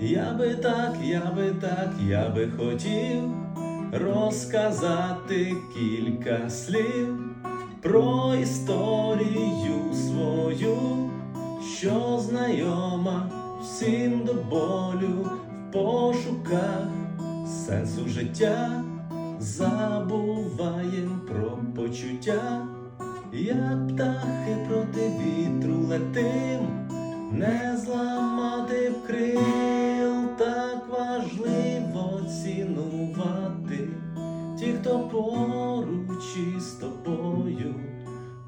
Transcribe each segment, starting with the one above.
Я би так, я би так, я би хотів розказати кілька слів про історію свою, що знайома всім до болю в пошуках. Сенсу життя, забуваєм про почуття, як птахи проти вітру летим, не зламати хто поруч із тобою,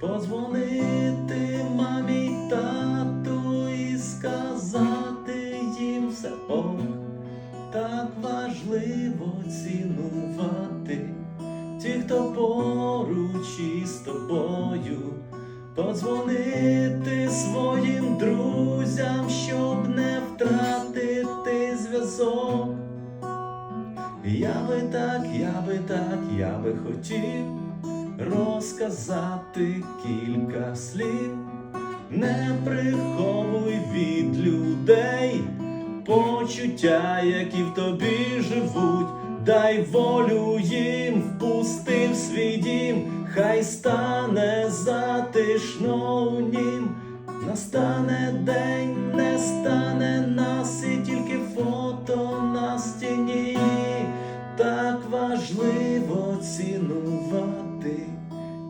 подзвонити мамі тату і сказати їм все ок, так важливо цінувати. Ті, хто поруч із тобою, подзвонити своїм друзям, щоб не втратити зв'язок. Я би так, я би так, я би хотів розказати кілька слів, не приховуй від людей почуття, які в тобі живуть, дай волю їм, впусти в свій дім, хай стане затишно у нім, настане день, не стане нас, важливо цінувати.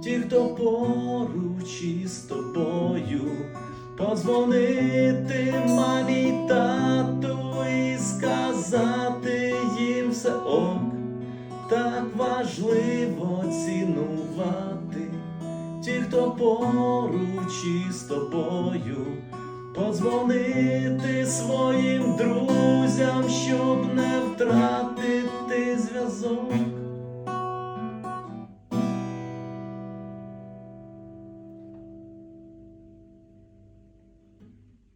Ті, хто поруч із тобою, подзвонити мамі тату і сказати їм все ок, так важливо цінувати. Ті, хто поруч із тобою, подзвонити своїм друзям,